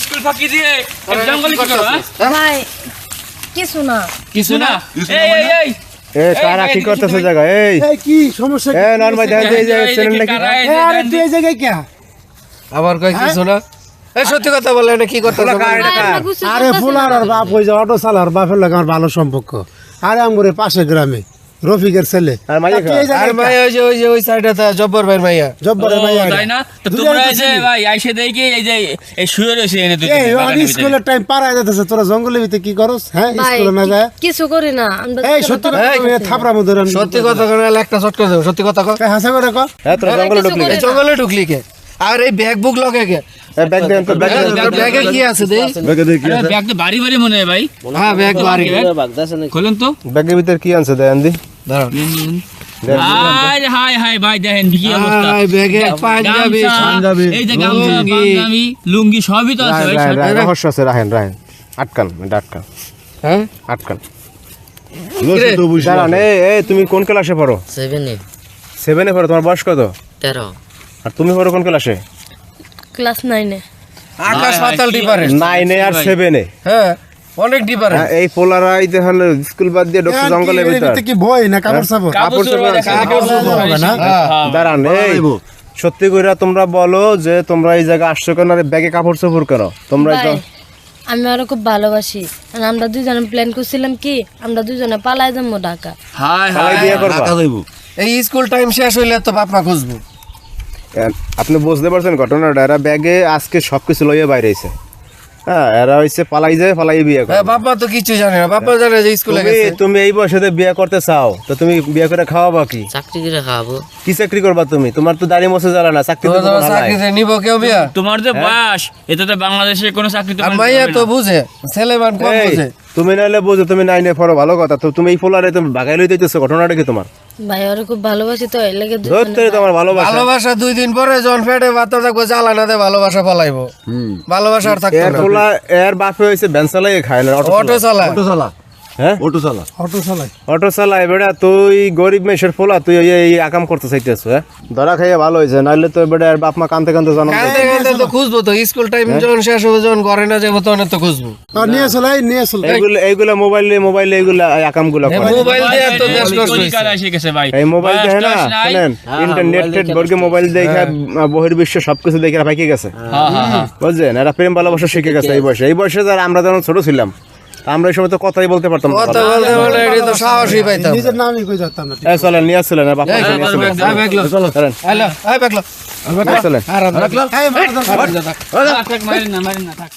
School ফাঁকি দিয়ে এই জঙ্গলে কি করো হ্যাঁ? ভাই কিছু না। কিছু না? এই এই এই। এ কারা কি করতেছে জায়গা এই। এই কি সমস্যা এ নরমাল দেখেন এই যে এই যে চ্যানেল নাকি? কারা, এই এ, যে আরে তুই এই জায়গায় কে? আবার কই কিছু না? এই সত্যি কথা বলে এটা কি করতেছ আরে ফুলার আর বাপ হয়ে যায় অটো চালার বাপের লাগে আমার ভালো সম্পর্ক। আরে আমগুরে পাশে গ্রামে। রফিকের ছেলে। আর মাইয়া। আর ওই যে ওই যে ওই সাইডে তা জব্বর ভাই মাইয়া। কে? জব্বরের মাইয়া তাই না? তো তোমরা এই যে ভাই আইসে দেখি এই যে এই শুয়ে রয়েছে এনে দুই এই অন স্কুলের টাইম তোরা জঙ্গলের ভিতরে কি করস? হ্যাঁ স্কুলে না যায়? কিছু করি না। আমরা এই সত্যি কথা থাপড়া মুদর সত্যি কথা করে একটা চটকে দেবো। সত্যি কথা হাসা করে হ্যাঁ তোরা জঙ্গলে ঢুকলি জঙ্গলে ঢুকলি কে? আর এই ব্যাগ বুক লগে কে? ব্যাগ দেন তো। ব্যাগ ব্যাগে কি আছে ব্যাগে দেখি ব্যাগ তো বাড়ি বাড়ি মনে হয় ভাই। হ্যাঁ ব্যাগ বাড়ি। খোলেন তো। ব্যাগের ভিতর কি আছে দেন দি লুঙ্গি। সবই তো আছে রহস্য আছে রাহেন রাহেন। আটকান আটকান। হ্যাঁ? আটকান। তুমি কোন ক্লাসে পড়ো? সেভেনে সেভেনে পড়ো তোমার বয়স কত? তেরো। আর তুমি পড়ো কোন ক্লাসে? ক্লাস নাইনে। আকাশ পাতাল ডিফারেন্স নাইনে আর। সেভেনে হ্যাঁ। অনেক ডিফারেন্স এই পোলারাই স্কুল বাদ দিয়ে ঢুকছে জঙ্গলের ভিতর কি বই না কাপড় সাপড় কাপড় হবে না? হ্যাঁ, দাঁড়ান এই সত্যি করে তোমরা বলো যে তোমরা এই জায়গায় আসছো কেন আর ব্যাগে কাপড় চোপড় কেন? তোমরা তো আমি আরও খুব ভালোবাসি। আর আমরা দুজনে প্ল্যান করছিলাম কি আমরা দুজনে পালাই যাব ঢাকা। হাই সবাই হাই বিয়ে করবা? এই স্কুল টাইম শেষ হইলে তো বাপ মা খুঁজবো আপনি বুঝতে পারছেন ঘটনাটা এরা ব্যাগে আজকে সবকিছু লইয়ে বাইরে আইছে। হ্যাঁ এরা হইছে পালাই যায় পালাই বিয়ে করে। হ্যাঁ তো কিছু জানে না। জানে যে স্কুলে তুমি গেছে। তুমি এই বয়সে বিয়ে করতে চাও তো তুমি বিয়ে করে খাওয়াবা কি? চাকরি করে খাওয়াবো। কি চাকরি করবা তুমি? তোমার তো দাড়ি মোছে জ্বালা না চাকরি তো। চাকরিতে নিব কেউ বিয়া? তোমার যে বয়স এটা তো বাংলাদেশে কোনো চাকরি তো আর কোনো মাইয়া হবে তো বুঝে ছেলে মান কম বুঝে। তুমি নাইলে বুঝো তুমি নাই নাই পড়ো ভালো কথা। তো তুমি এই ফোলারে তুমি বাগাই লই দিতেছো ঘটনাটা কি তোমার? ভাই আরে খুব ভালোবাসি তো এর দুই দিন ধরতে তোমার ভালোবাসা। ভালোবাসা দুই দিন পরে জন ফেটে বাতা থাকব জ্বালা না দে ভালোবাসা পালাইবো। ভালোবাসা আর থাকতো এর ফোলা এর বাপে হইছে বেনসালাই খায় না অটো চালা অটো চালায়। হ্যাঁ? অটো চালাই অটো চালাই বেটা তুই গরিব মেশের পোলা তুই এই এই আকাম করতে চাইতেছ হ্যাঁ? ধরা খাইয়া ভালো হয়েছে নাইলে তো বেটা এর বাপ মা কানতে কানতে জানো কান্দতে কান্দতে তো খুঁজবো তো স্কুল টাইম যখন শেষ হবে যখন ঘরে না যাব তখন তো খুঁজবো। নিয়ে চলাই নিয়ে চল এইগুলো এইগুলা মোবাইলে মোবাইলে এইগুলা আকামগুলা করে। মোবাইল দিয়ে তো দেশ নষ্ট হয়েছে। ভাই। এই মোবাইল দেখে না? শুনেন ইন্টারনেট টেট বর্গে মোবাইল দেখে বহির্বিশ্ব সবকিছু দেখে পাইকে গেছে। হ্যাঁ হ্যাঁ হ্যাঁ। বুঝছেন? এরা প্রেম ভালোবাসা শিখে গেছে এই বয়সে। এই বয়সে যারা আমরা যখন ছোট ছিলাম আমরা এই সময় তো কথাই বলতে পারতাম কথা বলতে বলতে এটা তো সাহসই পাইতাম নিজের নামই কই যেতাম না এই চলেন নিয়ে আসছিলেন বাপ এই, নিয়ে আসছিলেন এই, ব্যাগলো। চলেন হ্যালো এই ব্যাগলো চলেন আর এই মার দাও। থাক, থাক, মারেন না মারেন না থাক